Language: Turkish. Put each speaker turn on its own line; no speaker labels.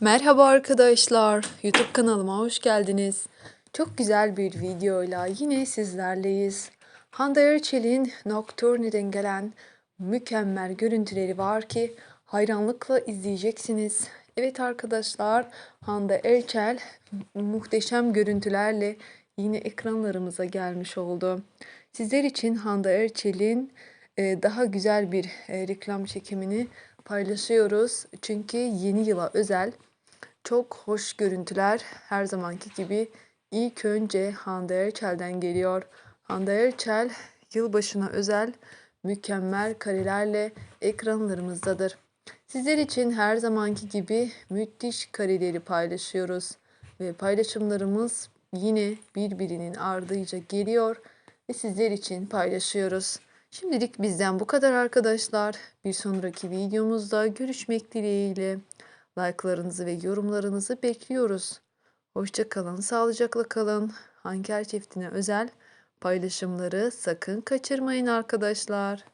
Merhaba arkadaşlar. YouTube kanalıma hoş geldiniz. Çok güzel bir videoyla yine sizlerleyiz. Hande Erçel'in Nocturne'den gelen mükemmel görüntüleri var ki hayranlıkla izleyeceksiniz. Evet arkadaşlar, Hande Erçel muhteşem görüntülerle yine ekranlarımıza gelmiş oldu. Sizler için Hande Erçel'in e, daha güzel bir e, reklam çekimini paylaşıyoruz. Çünkü yeni yıla özel çok hoş görüntüler her zamanki gibi ilk önce Hande Erçel'den geliyor. Hande Erçel yılbaşına özel mükemmel karelerle ekranlarımızdadır. Sizler için her zamanki gibi müthiş kareleri paylaşıyoruz ve paylaşımlarımız yine birbirinin ardıyla geliyor ve sizler için paylaşıyoruz. Şimdilik bizden bu kadar arkadaşlar. Bir sonraki videomuzda görüşmek dileğiyle. Like'larınızı ve yorumlarınızı bekliyoruz. Hoşça kalın, sağlıcakla kalın. Hanker çiftine özel paylaşımları sakın kaçırmayın arkadaşlar.